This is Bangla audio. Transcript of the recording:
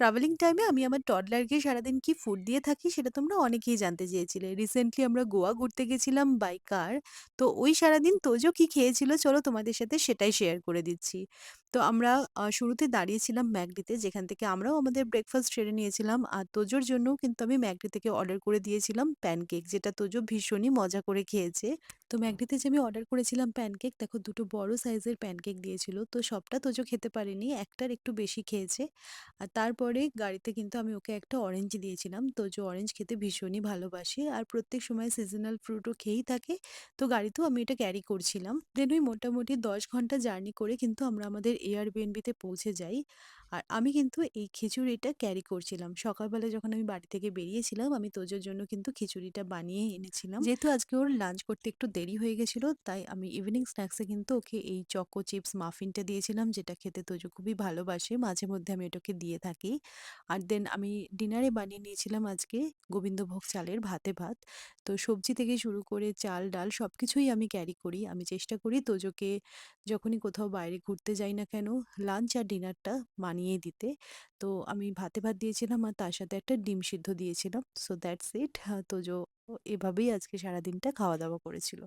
ট্রাভেলিং টাইমে আমি আমার টডলারকে সারাদিন কি ফুড দিয়ে থাকি সেটা তোমরা অনেকেই জানতে চেয়েছিলে। রিসেন্টলি আমরা গোয়া ঘুরতে গেছিলাম বাই কার। তো ওই সারাদিন তোজো কি খেয়েছিল চলো তোমাদের সাথে সেটাই শেয়ার করে দিচ্ছি। তো আমরা শুরুতে দাঁড়িয়েছিলাম ম্যাকডিতে যেখান থেকে আমরাও আমাদের ব্রেকফাস্ট সেরে নিয়েছিলাম। আর তোজোর জন্যও কিন্তু আমি ম্যাকডি থেকে অর্ডার করে দিয়েছিলাম প্যানকেক যেটা তোজো ভীষণই মজা করে খেয়েছে। তো ম্যাকডিতে যে আমি অর্ডার করেছিলাম প্যানকেক, দেখো দুটো বড় সাইজের প্যানকেক দিয়েছিল। তো সবটা তোজো খেতে পারেনি। একটার একটু বেশি খেয়েছে। আর তারপরে গাড়িতে কিন্তু আমি ওকে একটা অরেঞ্জ দিয়েছিলাম। তোজো অরেঞ্জ খেতে ভীষণই ভালোবাসে। আর প্রত্যেক সময় সিজনাল ফ্রুটও খেয়েই থাকে। তো গাড়িতেও আমি এটা ক্যারি করছিলাম। দেন ওই মোটামুটি ১০ ঘণ্টা জার্নি করে কিন্তু আমরা আমাদের এয়ারবিএনবিতে পৌঁছে যাই। আর আমি কিন্তু এই খিচুড়িটা ক্যারি করছিলাম। সকালবেলা যখন আমি বাড়ি থেকে বেরিয়েছিলাম আমি তোজোর জন্য কিন্তু খিচুড়িটা বানিয়ে এনেছিলাম। যেহেতু আজকে ওর লাঞ্চ করতে একটু দেরি হয়ে গেছিল তাই আমি ইভিনিং স্ন্যাক্সে কিন্তু ওকে এই চকো চিপস মাফিনটা দিয়েছিলাম যেটা খেতে তোজো খুবই ভালোবাসে। মাঝে মধ্যে আমি ওটাকে দিয়ে থাকি। আর দেন আমি ডিনারে বানিয়ে নিয়েছিলাম আজকে গোবিন্দভোগ চালের ভাতে ভাত। তো সবজি থেকে শুরু করে চাল, ডাল সব কিছুই আমি ক্যারি করি। আমি চেষ্টা করি তোজোকে যখনই কোথাও বাইরে ঘুরতে যাই না কেন লাঞ্চ আর ডিনারটা বানিয়ে দিতে। তো আমি ভাতে ভাত দিয়েছিলাম আর তার সাথে একটা ডিম সিদ্ধ দিয়েছিলাম। So that's it. তো যো এভাবেই আজকে সারাদিনটা খাওয়া-দাওয়া করেছিল।